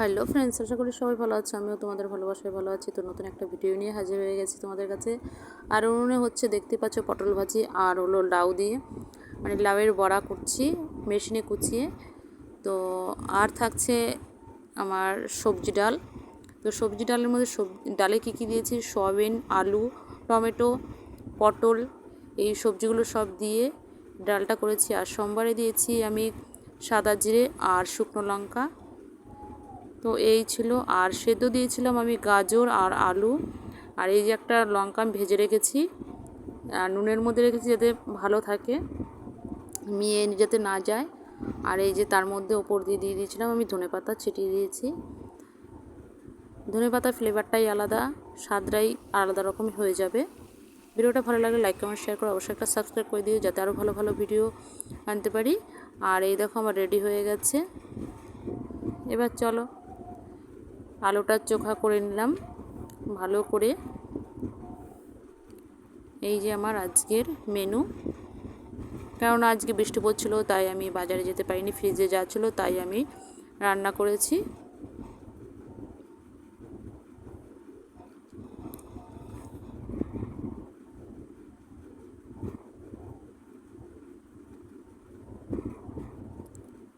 Hello friends আশা করি সবাই ভালো আছে, আমিও তোমাদের ভালোবাসায় ভালো আছি। তো নতুন একটা ভিডিও নিয়ে হাজির হয়ে গেছি তোমাদের কাছে। আর উনুনে হচ্ছে দেখতে পাচ্ছ পটল ভাজি আর হলো লাউ দিয়ে। মানে লাউয়ের বড়া করছি, মেশিনে কুচিয়ে। তো আর থাকছে আমার সবজি ডাল। তো সবজি ডালের মধ্যে সব, ডালে কী কী দিয়েছি? সয়াবিন, আলু, টমেটো, পটল, এই সবজিগুলো সব দিয়ে ডালটা করেছি। আর সোমবারে দিয়েছি আমি সাদা জিরে আর শুকনো লঙ্কা। তো এই ছিল, আর সেদ্ধ দিয়েছিলাম আমি গাজর আর আলু। আর এই যে একটা লঙ্কা আমি ভেজে রেখেছি, আর নুনের মধ্যে রেখেছি যাতে ভালো থাকে, মিয়ে যাতে না যায়। আর এই যে তার মধ্যে ওপর দিয়ে দিয়ে দিয়েছিলাম আমি ধনে পাতা ছিটিয়ে দিয়েছি। ধনে পাতার ফ্লেভারটাই আলাদা, স্বাদটাই আলাদা রকম হয়ে যাবে। ভিডিওটা ভালো লাগলে লাইক কমেন্ট শেয়ার করে অবশ্যই একটা সাবস্ক্রাইব করে দিও যাতে আরও ভালো ভালো ভিডিও আনতে পারি। আর এই দেখো আমার রেডি হয়ে গেছে। এবার চলো। আলুটা চোখা করে নিলাম, ভালো করে। এই যে আমার আজকের মেনু। কারণ আজকে বৃষ্টি পড়ছিল তাই আমি বাজারে যেতে পারিনি, ফ্রিজে যা ছিল তাই আমি রান্না করেছি।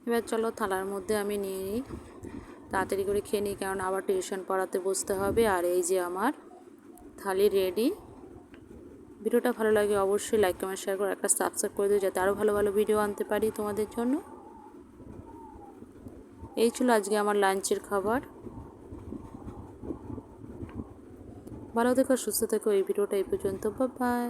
এবার চলো থালার মধ্যে আমি নিয়ে নিই। তাড়াতাড়ি করে খেয়ে নিই, কারণ আবার টিউশন পড়াতে বসতে হবে। আর এই যে আমার থালি রেডি ভিডিওটা ভালো লাগে অবশ্যই লাইক কমেন্ট শেয়ার করে একটা সাবস্ক্রাইব করে দিও, যাতে আরও ভালো ভালো ভিডিও আনতে পারি তোমাদের জন্য। এই ছিল আজকে আমার লাঞ্চের খাবার। ভালো থেকো, সুস্থ থেকো। এই ভিডিওটা এই পর্যন্ত। বাই